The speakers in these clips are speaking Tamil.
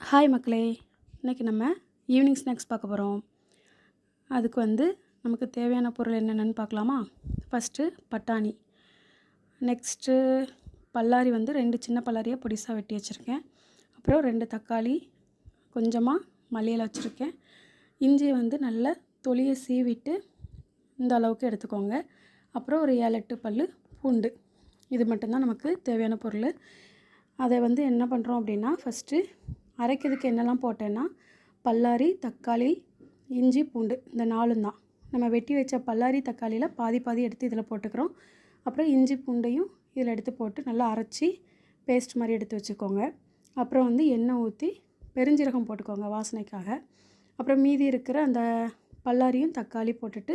ஹாய் மக்களே இன்றைக்கி நம்ம ஈவினிங் ஸ்நாக்ஸ் பார்க்க போகிறோம் அதுக்கு வந்து நமக்கு தேவையான பொருள் என்னென்னு பார்க்கலாமா? ஃபஸ்ட்டு பட்டாணி. நெக்ஸ்ட்டு பல்லாரி வந்து ரெண்டு சின்ன பல்லாரியாக பொடிசாக வெட்டி வச்சுருக்கேன். அப்புறம் ரெண்டு தக்காளி கொஞ்சமாக மல்லியில் வச்சுருக்கேன். இஞ்சியை வந்து நல்லா தொலியை சீவிட்டு இந்த அளவுக்கு எடுத்துக்கோங்க. அப்புறம் ஒரு ஏழு எட்டு பல் பூண்டு. இது மட்டும்தான் நமக்கு தேவையான பொருள். அதை வந்து என்ன பண்ணுறோம் அப்படின்னா ஃபஸ்ட்டு அரைக்கிறதுக்கு என்னெல்லாம் போட்டேன்னா பல்லாரி தக்காளி இஞ்சி பூண்டு இந்த நாலும் தான். நம்ம வெட்டி வச்ச பல்லாரி தக்காளியில் பாதி பாதி எடுத்து இதில் போட்டுக்கிறோம். அப்புறம் இஞ்சி பூண்டையும் இதில் எடுத்து போட்டு நல்லா அரைச்சி பேஸ்ட் மாதிரி எடுத்து வச்சுக்கோங்க. அப்புறம் வந்து எண்ணெய் ஊற்றி பெருஞ்சீரகம் போட்டுக்கோங்க வாசனைக்காக. அப்புறம் மீதி இருக்கிற அந்த பல்லாரியும் தக்காளி போட்டுட்டு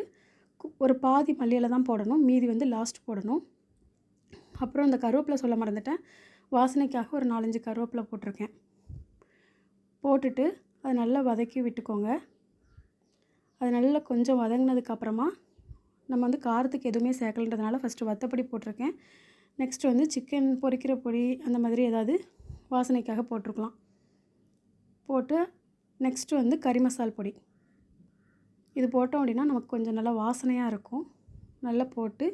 ஒரு பாதி மல்லியில் தான் போடணும். மீதி வந்து லாஸ்ட் போடணும். அப்புறம் இந்த கருவேப்பிலை சொல்ல மறந்துட்டேன். வாசனைக்காக ஒரு நாலஞ்சு கருவேப்பிலை போட்டிருக்கேன். போட்டுட்டு அதை நல்லா வதக்கி விட்டுக்கோங்க. அது நல்லா கொஞ்சம் வதங்கினதுக்கப்புறமா நம்ம வந்து காரத்துக்கு எதுவுமே சேர்க்கலன்றதுனால ஃபஸ்ட்டு வத்தப்பொடி போட்டிருக்கேன். நெக்ஸ்ட் வந்து சிக்கன் பொரிக்கிற பொடி அந்த மாதிரி ஏதாவது வாசனைக்காக போட்டிருக்கலாம். போட்டு நெக்ஸ்ட்டு வந்து கறி மசால் பொடி. இது போட்டோம் அப்படின்னா நமக்கு கொஞ்சம் நல்லா வாசனையாக இருக்கும். நல்லா போட்டு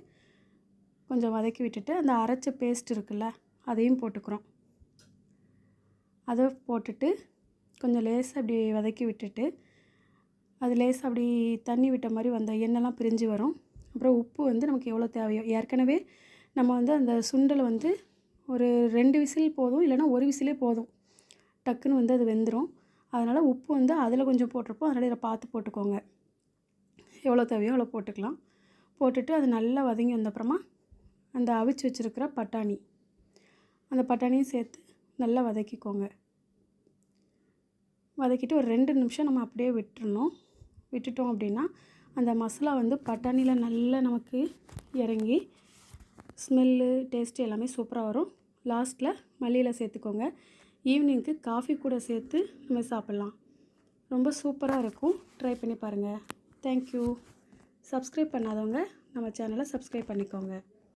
கொஞ்சம் வதக்கி விட்டுட்டு அந்த அரைச்ச பேஸ்ட் இருக்குல்ல அதையும் போட்டுக்கிறோம். அதை போட்டுட்டு கொஞ்சம் லேசாக அப்படி வதக்கி விட்டுட்டு அது லேசாக அப்படி தண்ணி விட்ட மாதிரி வந்த எண்ணெய்லாம் பிரிஞ்சு வரும். அப்புறம் உப்பு வந்து நமக்கு எவ்வளோ தேவையோ ஏற்கனவே நம்ம வந்து அந்த சுண்டலை வந்து ஒரு ரெண்டு விசில் போதும் இல்லைனா ஒரு விசிலே போதும். டக்குன்னு வந்து அது வெந்துடும் அதனால் உப்பு வந்து அதில் கொஞ்சம் போட்டிருப்போம் அதனால் இதை பார்த்து போட்டுக்கோங்க. எவ்வளோ தேவையோ அவ்வளோ போட்டுக்கலாம். போட்டுட்டு அது நல்லா வதங்கி வந்தப்புறமா அந்த அவிச்சு வச்சுருக்கிற பட்டாணி. அந்த பட்டாணியும் சேர்த்து நல்லா வதக்கிக்கோங்க. வதக்கிட்டு ஒரு ரெண்டு நிமிஷம் நம்ம அப்படியே விட்டுறணும். விட்டுட்டோம் அப்படின்னா அந்த மசாலா வந்து பட்டாணியில் நல்லா நமக்கு இறங்கி ஸ்மெல்லு டேஸ்ட்டு எல்லாமே சூப்பராக வரும். லாஸ்ட்டில் மல்லியில் சேர்த்துக்கோங்க. ஈவினிங்க்கு காஃபி கூட சேர்த்து நம்ம சாப்பிட்லாம். ரொம்ப சூப்பராக இருக்கும். ட்ரை பண்ணி பாருங்கள் தேங்க்யூ சப்ஸ்கிரைப் பண்ணாதவங்க நம்ம சேனலை சப்ஸ்கிரைப் பண்ணிக்கோங்க.